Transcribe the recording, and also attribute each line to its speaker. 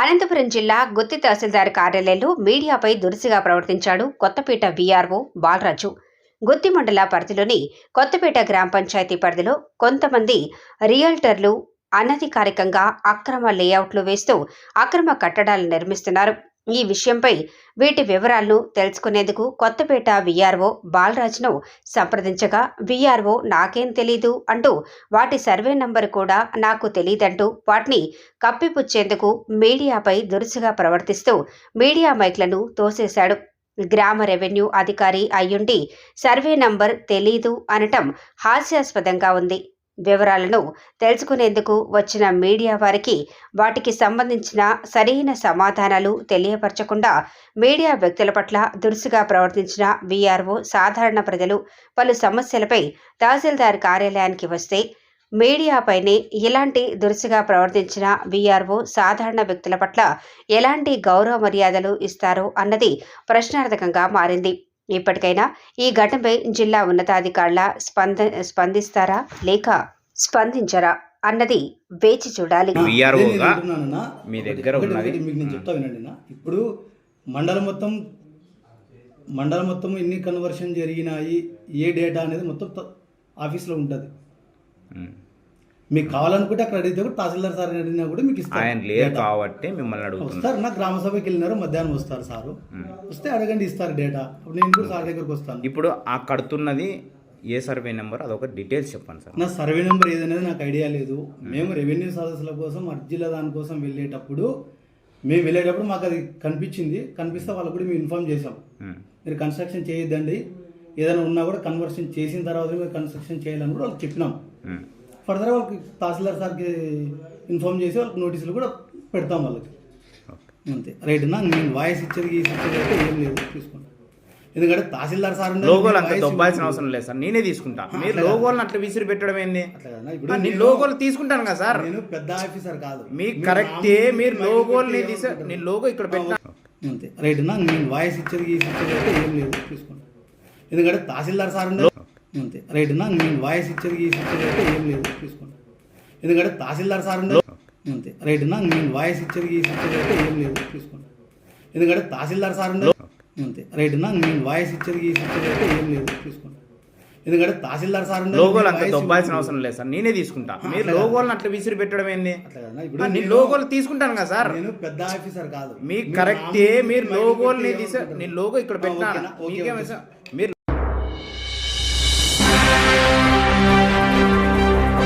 Speaker 1: అనంతపురం జిల్లా గుత్తి తహసీల్దార్ కార్యాలయంలో మీడియాపై దురుసుగా ప్రవర్తించాడు కొత్తపేట వీఆర్ఓ బాలరాజు. గుత్తి మండల పరిధిలోని కొత్తపేట గ్రామ పంచాయతీ పరిధిలో కొంతమంది రియల్టర్లు అనధికారికంగా అక్రమ లేఅవుట్లు వేస్తూ అక్రమ కట్టడాలు నిర్మిస్తున్నారు. ఈ విషయంపై వీటి వివరాలను తెలుసుకునేందుకు కొత్తపేట వీఆర్ఓ బాలరాజ్ను సంప్రదించగా వీఆర్ఓ నాకేం తెలీదు అంటూ వాటి సర్వే నంబర్ కూడా నాకు తెలీదంటూ వాటిని కప్పిపుచ్చేందుకు మీడియాపై దురుసుగా ప్రవర్తిస్తూ మీడియా మైక్లను తోసేశాడు. గ్రామ రెవెన్యూ అధికారి అయ్యుండి సర్వే నంబర్ తెలీదు అనటం హాస్యాస్పదంగా ఉంది. వివరాలను తెలుసుకునేందుకు వచ్చిన మీడియా వారికి వాటికి సంబంధించిన సరైన సమాధానాలు తెలియపరచకుండా మీడియా వ్యక్తుల పట్ల దురుసుగా ప్రవర్తించిన వీఆర్ఓ సాధారణ ప్రజలు పలు సమస్యలపై తహసీల్దార్ కార్యాలయానికి వస్తే మీడియాపైనే ఇలాంటి దురుసుగా ప్రవర్తించిన వీఆర్ఓ సాధారణ వ్యక్తుల పట్ల ఎలాంటి గౌరవ మర్యాదలు ఇస్తారో అన్నది ప్రశ్నార్థకంగా మారింది. ఇప్పటికైనా ఈ ఘటనపై జిల్లా ఉన్నతాధికారుల స్పంద స్పందిస్తారా లేక స్పందించరా అన్నది వేచి చూడాలి.
Speaker 2: మీ దగ్గర ఉన్నది-
Speaker 3: మీకు నేను చెప్తా వినండి. ఇప్పుడు మండలం మొత్తం మండలం మొత్తం ఎన్ని కన్వర్షన్ జరిగినాయి ఏ డేటా అనేది మొత్తం ఆఫీస్లో ఉంటుంది. మీకు కావాలనుకుంటే అక్కడ అడిగితే కూడా తహసీల్దార్ సార్ అడిగినా కూడా మీకు ఇస్తారు.
Speaker 2: ఆయన లేరు. కాబట్టి మిమ్మల్ని అడుగుతున్నా.
Speaker 3: వస్తారు. నా గ్రామ సభకి వెళ్ళినారు మధ్యాహ్నం వస్తారు సారు. వస్తే అడగండి ఇస్తారు డేటా నేను కూడా సార్ దగ్గరకు వస్తాను.
Speaker 2: ఇప్పుడు ఆ కడుతున్నది ఏ సర్వే నెంబర్ అదొక డీటెయిల్స్ చెప్పండి సార్.
Speaker 3: నా సర్వే నెంబర్ ఏదనేది నాకు ఐడియా లేదు. మేము. రెవెన్యూ సదస్సుల కోసం అర్జీల దానికోసం వెళ్ళేటప్పుడు మేము వెళ్ళేటప్పుడు మాకు అది కనిపించింది. కనిపిస్తే వాళ్ళకు కూడా మేము ఇన్ఫామ్ చేసాం. మీరు కన్స్ట్రక్షన్ చేయొద్దండి. ఏదైనా ఉన్నా కూడా కన్వర్షన్ చేసిన తర్వాత మీరు కన్స్ట్రక్షన్ చేయాలని కూడా వాళ్ళకి చెప్పినాం. ఫర్దర్ వాళ్ళకి తహసీల్దార్ సార్కి ఇన్ఫామ్ చేసి వాళ్ళకి నోటీసులు కూడా పెడతాం వాళ్ళకి. అంతే. రైట్ నా నేను వాయిస్ ఇచ్చేది గీసి ఇచ్చేది అయితే ఏం లేదు తీసుకుంటాను ఎందుకంటే తహసీల్దార్ సార్
Speaker 2: లోగోలు అంత దొబ్బాల్సిన. అవసరం లేదు సార్ నేనే తీసుకుంటా. మీరు లోగోలను అట్లా విసిరి పెట్టడం ఏంది?
Speaker 3: ఇప్పుడు
Speaker 2: నేను లోగోలు తీసుకుంటాను కదా సార్.
Speaker 3: నేను పెద్ద ఆఫీసర్ కాదు.
Speaker 2: మీ
Speaker 3: మీరు
Speaker 2: కరెక్టే మీరు
Speaker 3: మైక్
Speaker 2: లోగోల్ని
Speaker 3: పెట్టి
Speaker 2: తీసా
Speaker 3: ఏమనుకుంటారు?
Speaker 2: నేను లోగో ఇక్కడ పెట్టినా
Speaker 3: అంతే. రైట్ నా నేను వాయిస్ ఇచ్చేది గీసి ఇచ్చేది అయితే ఏం లేదు తీసుకుంటాను ఎందుకంటే తహసీల్దార్ సార్ అంతే. రైట్ నా నేను వాయిస్ ఇచ్చేది గీసి ఇచ్చేది అయితే ఏం లేదు తీసుకుంటాను ఎందుకంటే తహసీల్దార్ సార్ ఉండాలి, అంతే. రైట్ నా నేను వాయిస్ ఇచ్చేది గీసి ఇచ్చేది అయితే ఏం లేదు తీసుకుంటాను ఎందుకంటే తహసీల్దార్ సార్ ఉండాలి, అంతే. రైట్ నా నేను వాయిస్ ఇచ్చేది గీసి ఇచ్చేది అయితే ఏం లేదు తీసుకుంటాను ఎందుకంటే తహసీల్దార్ సార్
Speaker 2: లోగోలు అంత దొబ్బాల్సిన. అవసరం లేదు సార్. నేనే తీసుకుంటా. మీరు లోగోలను అట్లా విసిరి పెట్టడం ఏంది?
Speaker 3: అట్లా ఇప్పుడు
Speaker 2: నేను
Speaker 3: నేను-
Speaker 2: లోగోలు తీసుకుంటాను కదా సార్.
Speaker 3: నేను పెద్ద ఆఫీసర్ కాదు.
Speaker 2: మీ
Speaker 3: మీరు
Speaker 2: కరెక్టే మీరు
Speaker 3: మైక్
Speaker 2: లోగోల్ని
Speaker 3: పెట్టి
Speaker 2: తీసా? నేను లోగో ఇక్కడ పెట్టినా మీకేం? మీరు